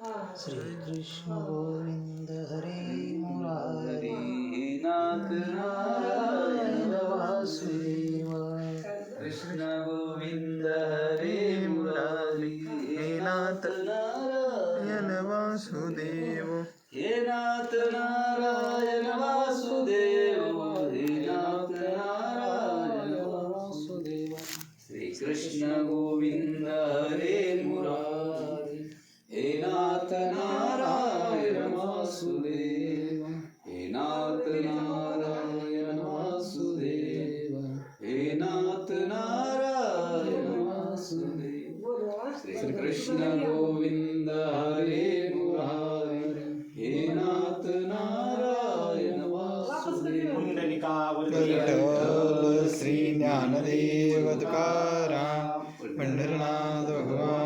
श्रीकृष्ण गोविन्द हरे मुरारे नाथ नारायण वासुदेव कृष्ण गोविन्द हरे मुरारी हे नाथ नारायण वासुदेव हे नाथ नारायण वासुदेव हे नाथ नारायण वासुदेव श्रीकृष्ण गोविन्द हरे നാഥ നാരായണ വാസുദേവ ഹേ നാഥ നാരായണ വാസുദേവ ഹേ നാഥ നാരായണ വാസുദേവ ശ്രീ കൃഷ്ണ ഗോവിന്ദ ഹരേ മുരാരി ഹേ നാഥ നാരായണ വാസുദേവ ശ്രീ ജ്ഞാനദേവതുകാരാ പണ്ഡരനാഥ ഭഗവാൻ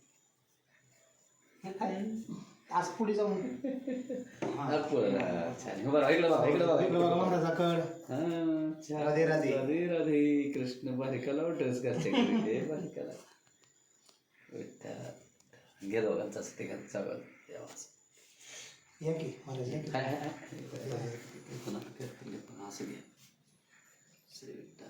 आज पुढे जाऊन कड राधे राधे राधे राधे कृष्ण बारिकाला वाटस बारिकाला घे दोघांचा ते या की महाराज